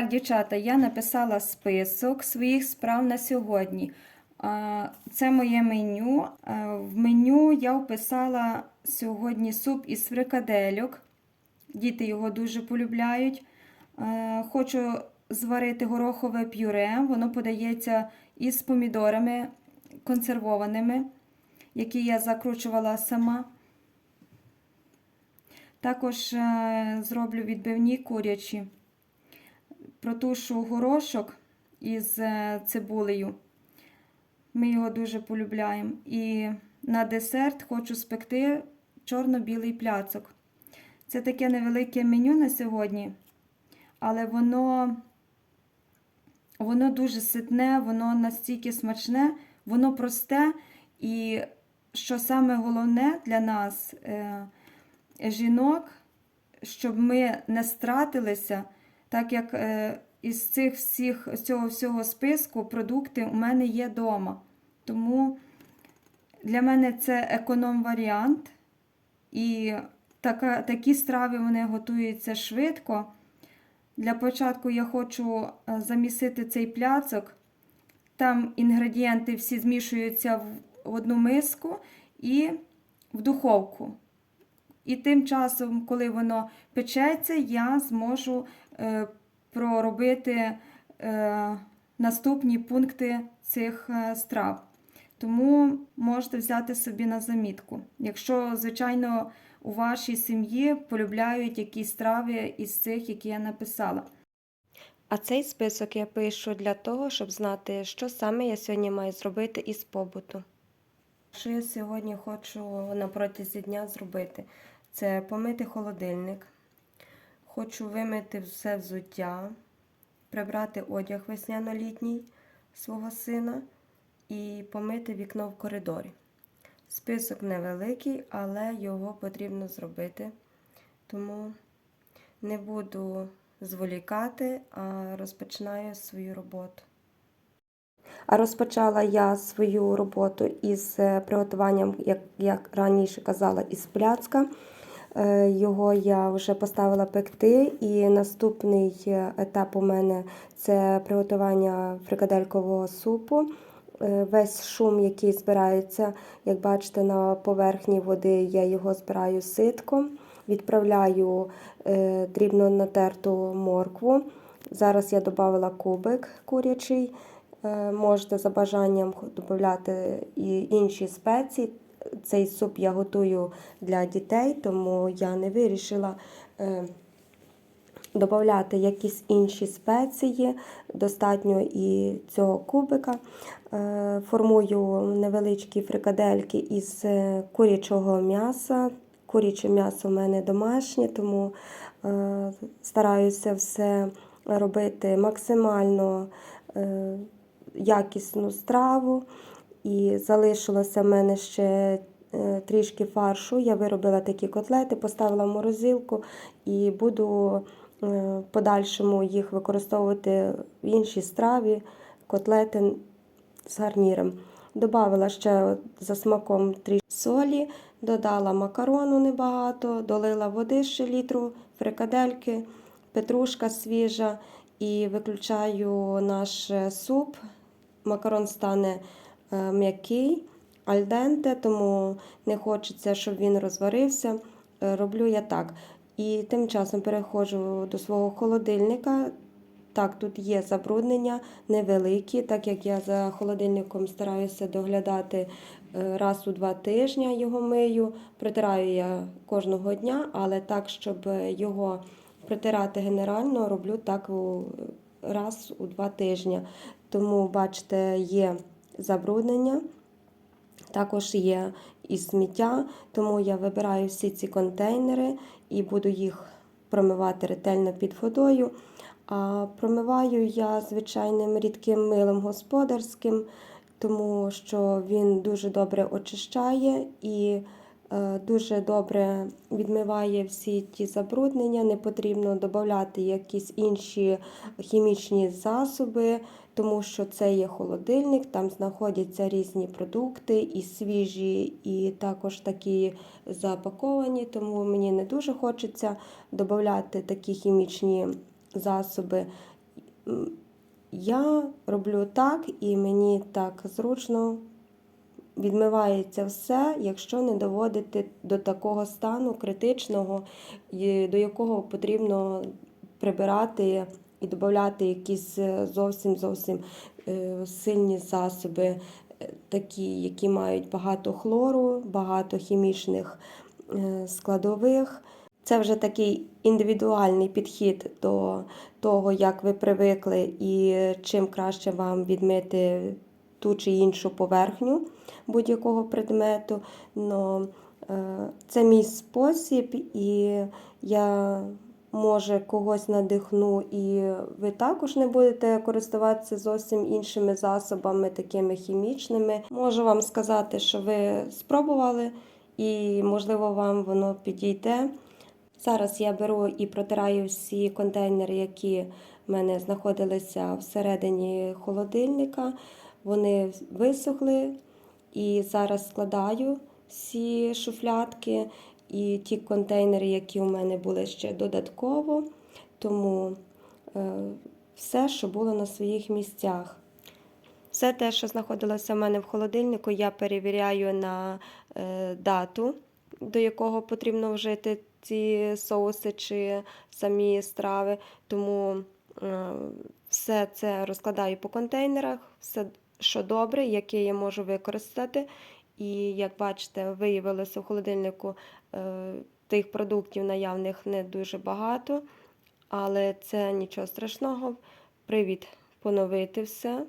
так, дівчата, я написала список своїх справ на сьогодні. Це моє меню. В меню я вписала сьогодні суп із фрикадельок. Діти його дуже полюбляють. Хочу зварити горохове пюре. Воно подається із помідорами консервованими, які я закручувала сама. Також е, зроблю відбивні курячі. Протушу горошок із е, цибулею. Ми його дуже полюбляємо. І на десерт хочу спекти чорно-білий пляцок. Це таке невелике меню на сьогодні, але воно, воно дуже ситне, воно настільки смачне, воно просте. І що саме головне для нас, е, жінок, щоб ми не стратилися, так як е, із цих всіх, з цього всього списку продукти у мене є вдома. Тому для мене це економ-варіант. І така, такі страви вони готуються швидко. Для початку я хочу е, замісити цей пляцок. Там інгредієнти всі змішуються в одну миску і в духовку. І тим часом, коли воно печеться, я зможу проробити е, наступні пункти цих е, страв. Тому можете взяти собі на замітку. Якщо, звичайно, у вашій сім'ї полюбляють якісь страви із цих, які я написала. А цей список я пишу для того, щоб знати, що саме я сьогодні маю зробити із побуту. Що я сьогодні хочу на протязі дня зробити? Це помити холодильник. Хочу вимити все взуття, прибрати одяг весняно-літній свого сина і помити вікно в коридорі. Список невеликий, але його потрібно зробити. Тому не буду зволікати, а розпочинаю свою роботу. А розпочала я свою роботу із е, приготуванням, як я раніше казала, із пляцка. Е, Його я вже поставила пекти, і наступний е, етап у мене це приготування фрикаделькового супу. Е, Весь шум, який збирається, як бачите, на поверхні води, я його збираю ситком, відправляю дрібно натерту моркву. Зараз я додала кубик курячий. Можете за бажанням додати і інші спеції. Цей суп я готую для дітей, тому я не вирішила е, додати якісь інші спеції. Достатньо і цього кубика. Е, Формую невеличкі фрикадельки із е, курячого м'яса. Куряче м'ясо в мене домашнє, тому стараюся все робити максимально якісну страву. І залишилося в мене ще е, трішки фаршу. Я виробила такі котлети, поставила в морозилку і буду е, в подальшому їх використовувати в іншій страві, котлети з гарніром. Добавила ще за смаком трішки солі, додала макарону небагато, долила води ще літру, фрикадельки, петрушка свіжа і виключаю наш е, суп. Макарон стане м'який, альденте, тому не хочеться, щоб він розварився. Е, Роблю я так. І тим часом переходжу до свого холодильника. Так, тут є забруднення невеликі, так як я за холодильником стараюся доглядати е, раз у два тижні його мию. Притираю я кожного дня, але так, щоб його притирати генерально, роблю так раз у два тижні. Тому, бачите, є забруднення, також є і сміття, тому я вибираю всі ці контейнери і буду їх промивати ретельно під водою. А промиваю я звичайним рідким милом господарським, тому що він дуже добре очищає і е, дуже добре відмиває всі ті забруднення. Не потрібно додати якісь інші хімічні засоби, тому що це є холодильник, там знаходяться різні продукти, і свіжі, і також такі запаковані. Тому мені не дуже хочеться додати такі хімічні засоби. я роблю так, і мені так зручно відмивається все, якщо не доводити до такого стану критичного, до якого потрібно прибирати і додати якісь е, зовсім зовсім е, сильні засоби, е, такі, які мають багато хлору, багато хімічних складових. Це вже такий індивідуальний підхід до того, як ви привикли, і чим краще вам відмити ту чи іншу поверхню будь-якого предмету. Но це мій спосіб, і я може когось надихну, і ви також не будете користуватися зовсім іншими засобами, такими хімічними. Можу вам сказати, що ви спробували, і можливо вам воно підійде. Зараз я беру і протираю всі контейнери, які в мене знаходилися всередині холодильника. Вони висохли, і зараз складаю всі шуфлятки і ті контейнери, які у мене були ще додатково. Тому е, все, що було на своїх місцях. Все те, що знаходилося в мене в холодильнику, я перевіряю на е, дату, до якого потрібно вжити ці соуси чи самі страви. Тому е, все це розкладаю по контейнерах, все, що добре, яке я можу використати. І як бачите, виявилося в холодильнику е, тих продуктів наявних не дуже багато, але це нічого страшного. Привід поновити все.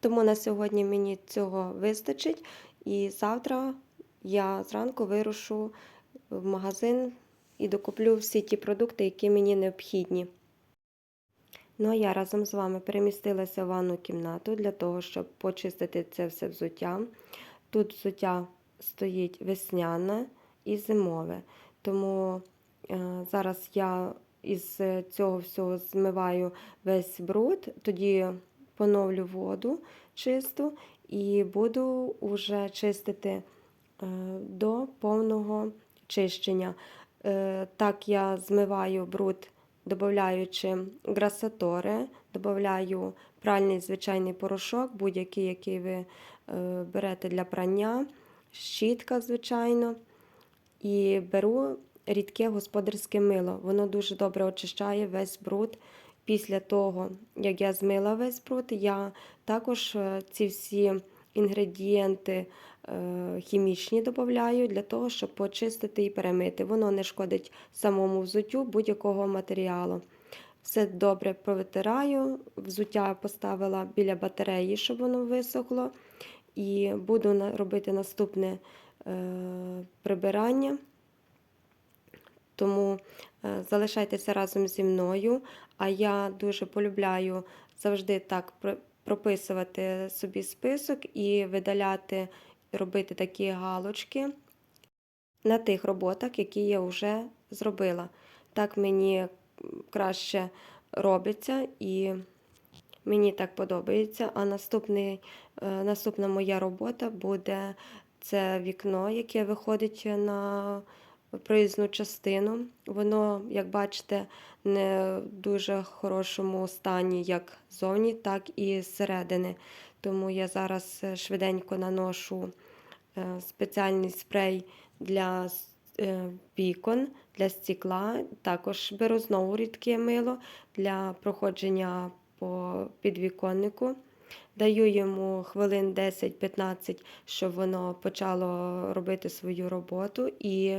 Тому на сьогодні мені цього вистачить. І завтра я зранку вирушу в магазин і докуплю всі ті продукти, які мені необхідні. Ну а я разом з вами перемістилася в ванну кімнату для того, щоб почистити це все взуття. Тут взуття стоїть весняне і зимове. Тому е, зараз я із цього всього змиваю весь бруд, тоді поновлю воду чисту і буду вже чистити е, до повного чищення. Е, Так я змиваю бруд, додаючи грасатори, додаю пральний звичайний порошок, будь-який, який ви берете для прання, щітка, звичайно. І беру рідке господарське мило. Воно дуже добре очищає весь бруд. Після того, як я змила весь бруд, я також е, ці всі інгредієнти е, хімічні додаю для того, щоб почистити і перемити. Воно не шкодить самому взуттю будь-якого матеріалу. Все добре провитираю, взуття поставила біля батареї, щоб воно висохло. І буду робити наступне е, прибирання. Тому е, залишайтеся разом зі мною. А я дуже полюбляю завжди так прописувати собі список і видаляти, робити такі галочки на тих роботах, які я вже зробила. Так мені краще робиться і мені так подобається. А наступний, е, наступна моя робота буде це вікно, яке виходить на проїзну частину. Воно, як бачите, не в дуже хорошому стані, як зовні, так і зсередини. Тому я зараз е, швиденько наношу е, спеціальний спрей для вікон, для стекла. Також беру знову рідке мило для проходження по підвіконнику. Даю йому хвилин 10-15, щоб воно почало робити свою роботу. І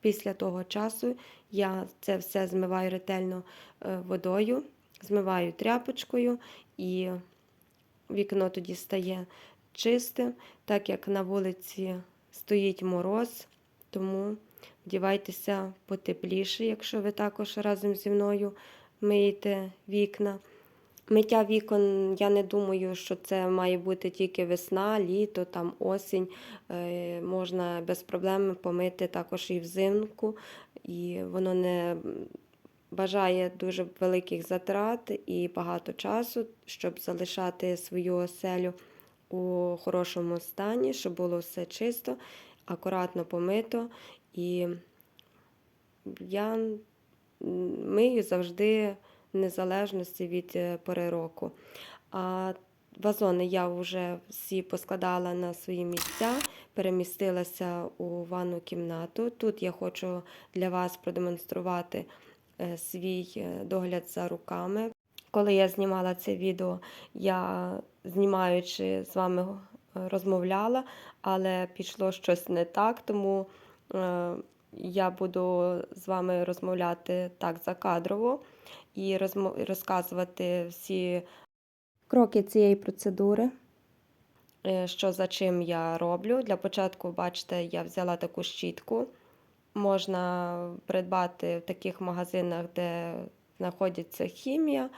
після того часу я це все змиваю ретельно е, водою, змиваю тряпочкою, і вікно тоді стає чистим, так як на вулиці стоїть мороз, тому вдівайтеся потепліше, якщо ви також разом зі мною миєте вікна. Миття вікон, я не думаю, що це має бути тільки весна, літо, там осінь. Е, можна без проблем помити також і взимку, і воно не бажає дуже великих затрат і багато часу, щоб залишати свою оселю у хорошому стані, щоб було все чисто, акуратно помито. І я мию завжди незалежності від е, пори року. А вазони я вже всі поскладала на свої місця, перемістилася у ванну кімнату. Тут я хочу для вас продемонструвати е, свій е, догляд за руками. Коли я знімала це відео, я знімаючи з вами розмовляла, але пішло щось не так, тому я буду з вами розмовляти так закадрово і розказувати всі кроки цієї процедури. е, Що за чим я роблю. Для початку, бачите, я взяла таку щітку. Можна придбати в таких магазинах, де знаходиться хімія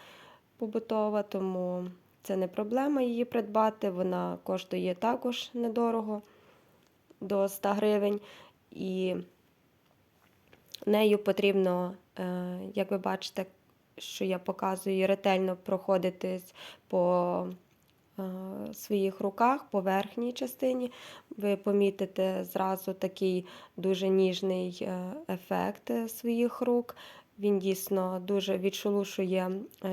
побутова, тому це не проблема її придбати. Вона коштує також недорого до 100 гривень. І нею потрібно, е, як ви бачите, що я показую, ретельно проходитись по е, своїх руках, по верхній частині. Ви помітите зразу такий дуже ніжний е, ефект е, своїх рук. Він дійсно дуже відшелушує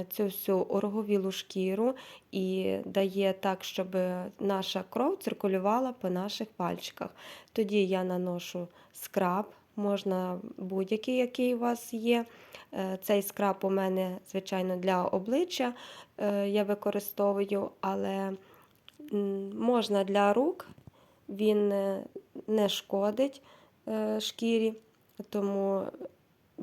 цю всю ороговілу шкіру і дає так, щоб наша кров циркулювала по наших пальчиках. Тоді я наношу скраб, можна будь-який, який у вас є. Е, Цей скраб у мене, звичайно, для обличчя е, я використовую, але можна для рук, він е, не шкодить шкірі, тому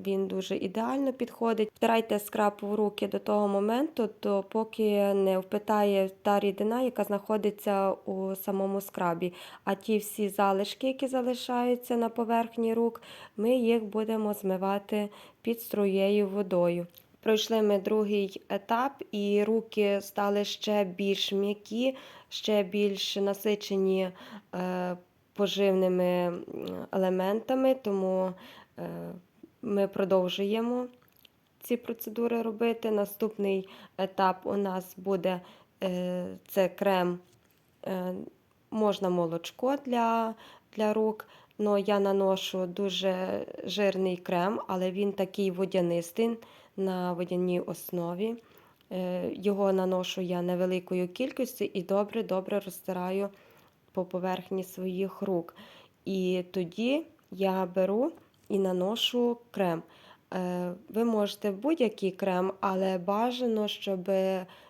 він дуже ідеально підходить. Втирайте скраб в руки до того моменту, то поки не впитає та рідина, яка знаходиться у самому скрабі. А ті всі залишки, які залишаються на поверхні рук, ми їх будемо змивати під струєю водою. Пройшли ми другий етап, і руки стали ще більш м'які, ще більш насичені е, поживними елементами, тому е, ми продовжуємо ці процедури робити. Наступний етап у нас буде е, це крем, е, можна молочко для, для рук. Но я наношу дуже жирний крем, але він такий водянистий на водяній основі. Е, Його наношу я невеликою кількістю і добре-добре розтираю по поверхні своїх рук. І тоді я беру і наношу крем. Е, Ви можете будь-який крем, але бажано, щоб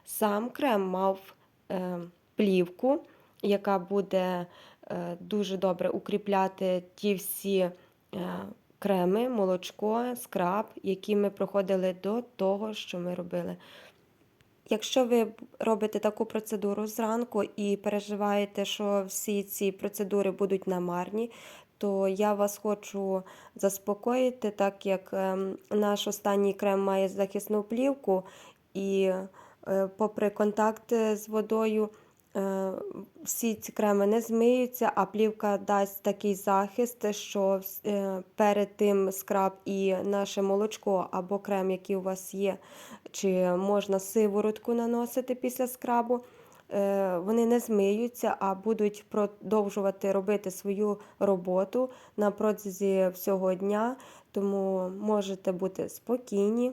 сам крем мав е, плівку, яка буде е, дуже добре укріпляти ті всі креми, молочко, скраб, які ми проходили до того, що ми робили. Якщо ви робите таку процедуру зранку і переживаєте, що всі ці процедури будуть намарні, то я вас хочу заспокоїти, так як ем, наш останній крем має захисну плівку, і е, попри контакт з водою, е, всі ці креми не змиються, а плівка дасть такий захист, що е, перед тим скраб і наше молочко або крем, який у вас є, чи можна сиворотку наносити після скрабу. Е, Вони не змиються, а будуть продовжувати робити свою роботу на протязі всього дня, тому можете бути спокійні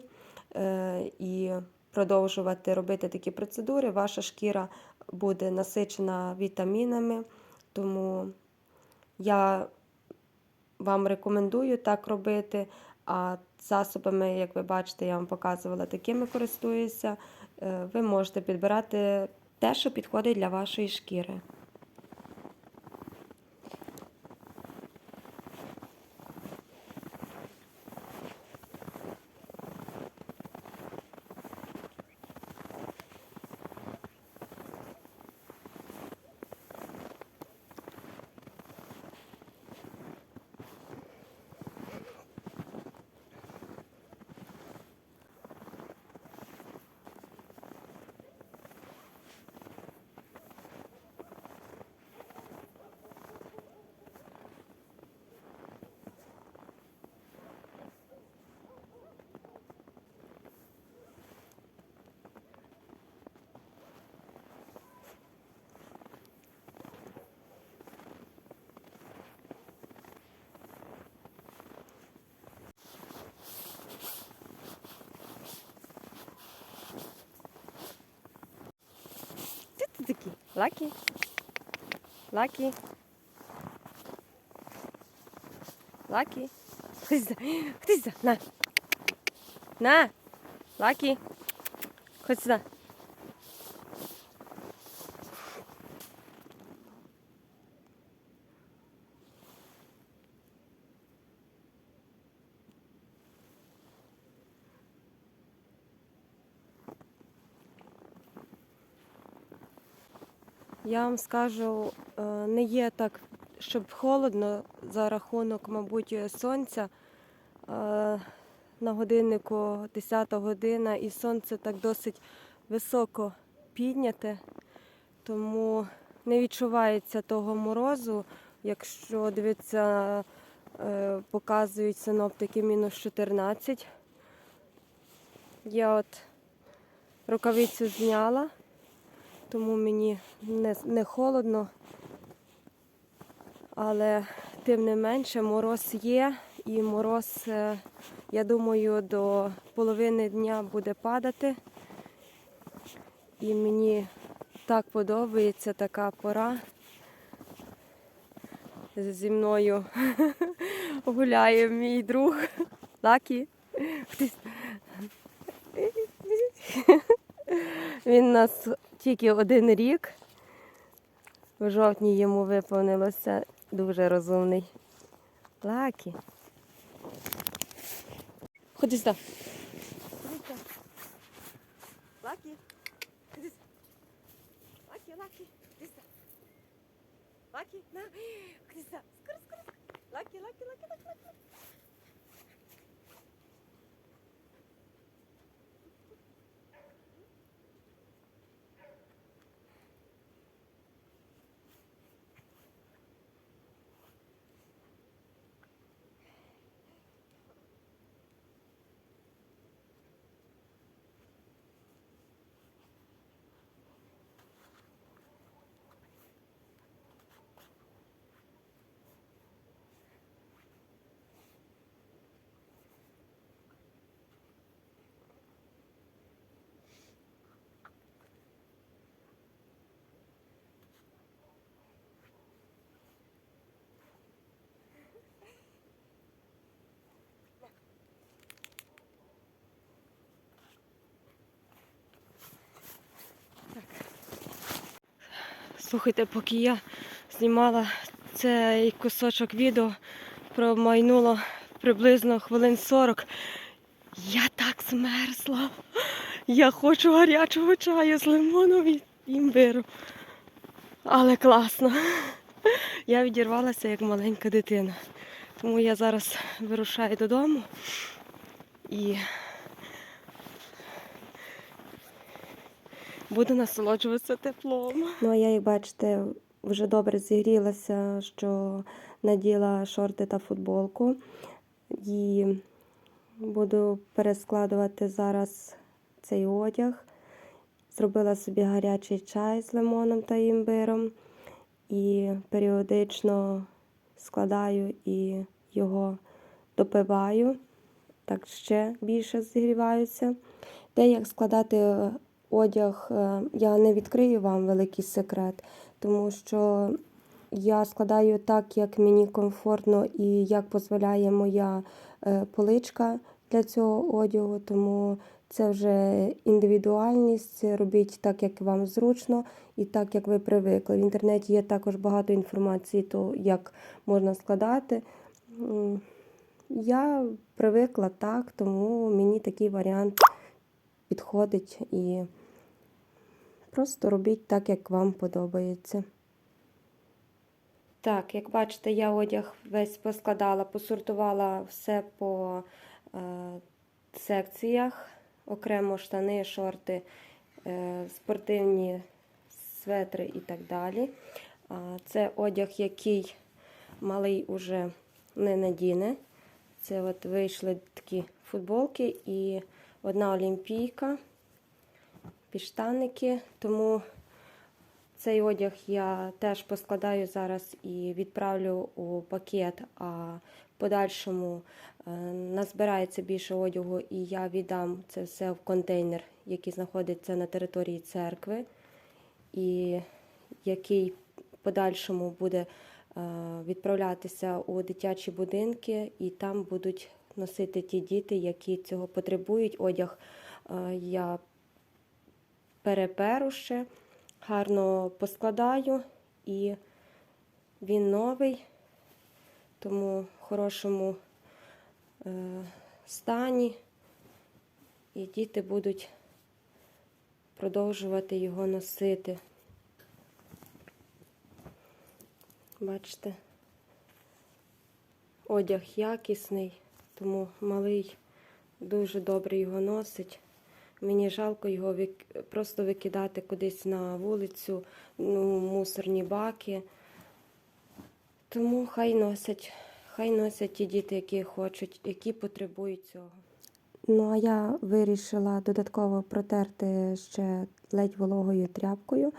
е, і продовжувати робити такі процедури. Ваша шкіра буде насичена вітамінами, тому я вам рекомендую так робити. А засобами, як ви бачите, я вам показувала, такими користуюся. Е, Ви можете підбирати те, що підходить для вашої шкіри. Лакі, лакі, лакі. Лакі. Хтось за. Хтось за. на. На, Лакі. Хоч сюди. Я вам скажу, е, не є так, щоб холодно за рахунок, мабуть, сонця. Е, На годиннику 10 година і сонце так досить високо підняте, тому не відчувається того морозу. Якщо дивиться, е, показують синоптики мінус 14. Я от рукавицю зняла тому мені не, не холодно. Але тим не менше мороз є, і мороз, е, я думаю, до половини дня буде падати. І мені так подобається така пора. Зі мною гуляє мій друг Лакі. Він нас тільки один рік. В жовтні йому виповнилося дуже розумний. Лакі. Ходи сюди. Лакі. Ходи. Лакі, Лакі. Ходи сюди. Лакі, на. Ходи сюди. Скоро, скоро. Лакі, Лакі, Лакі, Лакі, Лакі. Слухайте, поки я знімала цей кусочок відео, промайнуло приблизно хвилин 40. Я так змерзла. Я хочу гарячого чаю з лимоном і імбиру. Але класно. Я відірвалася як маленька дитина. Тому я зараз вирушаю додому і буду насолоджуватися теплом. Ну, а я, як бачите, вже добре зігрілася, що наділа шорти та футболку. І буду перескладувати зараз цей одяг. Зробила собі гарячий чай з лимоном та імбиром. І періодично складаю і його допиваю. Так ще більше зігріваюся. Те, як складати одяг, е, я не відкрию вам великий секрет, тому що я складаю так, як мені комфортно і як дозволяє моя е, поличка для цього одягу. Тому це вже індивідуальність. Робіть так, як вам зручно, і так, як ви привикли. В інтернеті є також багато інформації, то як можна складати. Я привикла так, тому мені такий варіант підходить і просто робіть так, як вам подобається. Так, як бачите, я одяг весь поскладала, посортувала все по е, секціях, окремо штани, шорти, е, спортивні светри і так далі. Це одяг, який малий уже не надіне. Це от вийшли такі футболки і одна олімпійка, підштанники. Тому цей одяг я теж поскладаю зараз і відправлю у пакет, а подальшому е, назбирається більше одягу, і я віддам це все в контейнер, який знаходиться на території церкви. І який в подальшому буде е, відправлятися у дитячі будинки, і там будуть носити ті діти, які цього потребують. Одяг е, я переперу ще, гарно поскладаю, і він новий, тому в хорошому е, стані, і діти будуть продовжувати його носити. Бачите, одяг якісний, тому малий дуже добре його носить. Мені жалко його просто викидати кудись на вулицю, ну, мусорні баки. Тому хай носять, хай носять ті діти, які хочуть, які потребують цього. Ну, а я вирішила додатково протерти ще ледь вологою тряпкою.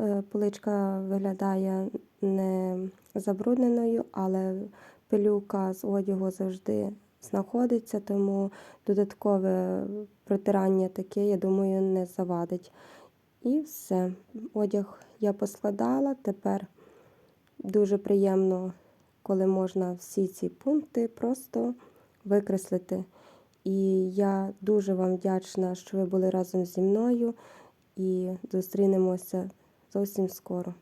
Е, Поличка виглядає не забрудненою, але пилюка з одягу завжди знаходиться, тому додаткове протирання таке, я думаю, не завадить. І все. Одяг я поскладала. Тепер дуже приємно, коли можна всі ці пункти просто викреслити. І я дуже вам вдячна, що ви були разом зі мною і зустрінемося зовсім скоро.